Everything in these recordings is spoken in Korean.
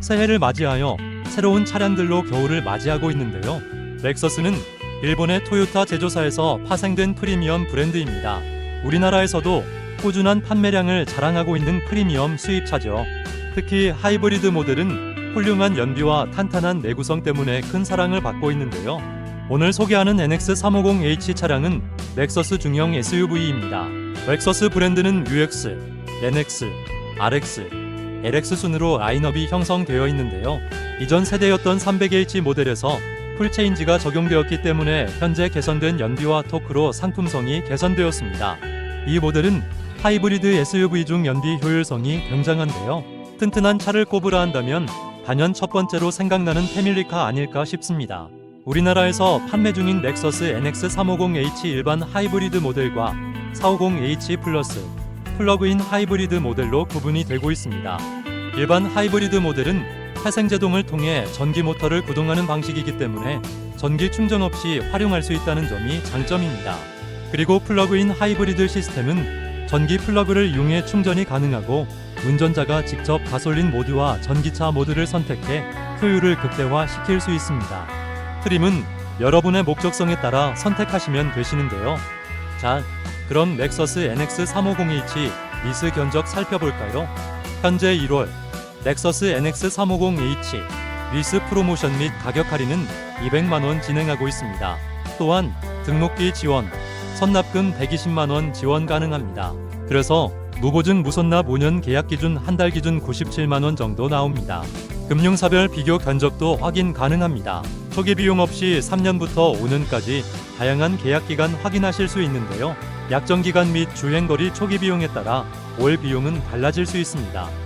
새해를 맞이하여 새로운 차량들로 겨울을 맞이하고 있는데요. 렉서스는 일본의 토요타 제조사에서 파생된 프리미엄 브랜드입니다. 우리나라에서도 꾸준한 판매량을 자랑하고 있는 프리미엄 수입차죠. 특히 하이브리드 모델은 훌륭한 연비와 탄탄한 내구성 때문에 큰 사랑을 받고 있는데요. 오늘 소개하는 NX350H 차량은 렉서스 중형 SUV입니다. 렉서스 브랜드는 UX, NX, RX, LX 순으로 라인업이 형성되어 있는데요. 이전 세대였던 300H 모델에서 풀체인지가 적용되었기 때문에 현재 개선된 연비와 토크로 상품성이 개선되었습니다. 이 모델은 하이브리드 SUV 중 연비 효율성이 굉장한데요. 튼튼한 차를 꼽으라 한다면 단연 첫 번째로 생각나는 패밀리카 아닐까 싶습니다. 우리나라에서 판매 중인 넥서스 NX350H 일반 하이브리드 모델과 450H 플러스 플러그인 하이브리드 모델로 구분이 되고 있습니다. 일반 하이브리드 모델은 회생제동을 통해 전기 모터를 구동하는 방식이기 때문에 전기 충전 없이 활용할 수 있다는 점이 장점입니다. 그리고 플러그인 하이브리드 시스템은 전기 플러그를 이용해 충전이 가능하고 운전자가 직접 가솔린 모드와 전기차 모드를 선택해 효율을 극대화시킬 수 있습니다. 트림은 여러분의 목적성에 따라 선택하시면 되시는데요. 자, 그럼 렉서스 NX350H 리스 견적 살펴볼까요? 현재 1월 렉서스 NX350H 리스 프로모션 및 가격 할인은 200만 원 진행하고 있습니다. 또한 등록비 지원, 선납금 120만 원 지원 가능합니다. 그래서 무보증 무선납 5년 계약 기준 한 달 기준 97만 원 정도 나옵니다. 금융사별 비교 견적도 확인 가능합니다. 초기 비용 없이 3년부터 5년까지 다양한 계약 기간 확인하실 수 있는데요. 약정 기간 및 주행거리 초기 비용에 따라 월 비용은 달라질 수 있습니다.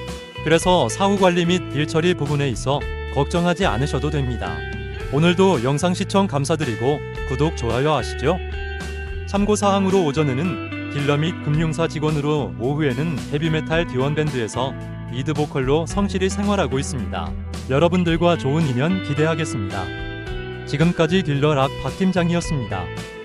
그래서 사후 관리 및 일 처리 부분에 있어 걱정하지 않으셔도 됩니다. 오늘도 영상 시청 감사드리고 구독 좋아요 하시죠. 참고 사항으로 오전에는 딜러 및 금융사 직원으로 오후에는 헤비메탈 디원 밴드에서 리드 보컬로 성실히 생활하고 있습니다. 여러분들과 좋은 인연 기대하겠습니다. 지금까지 딜러 락 박 팀장이었습니다.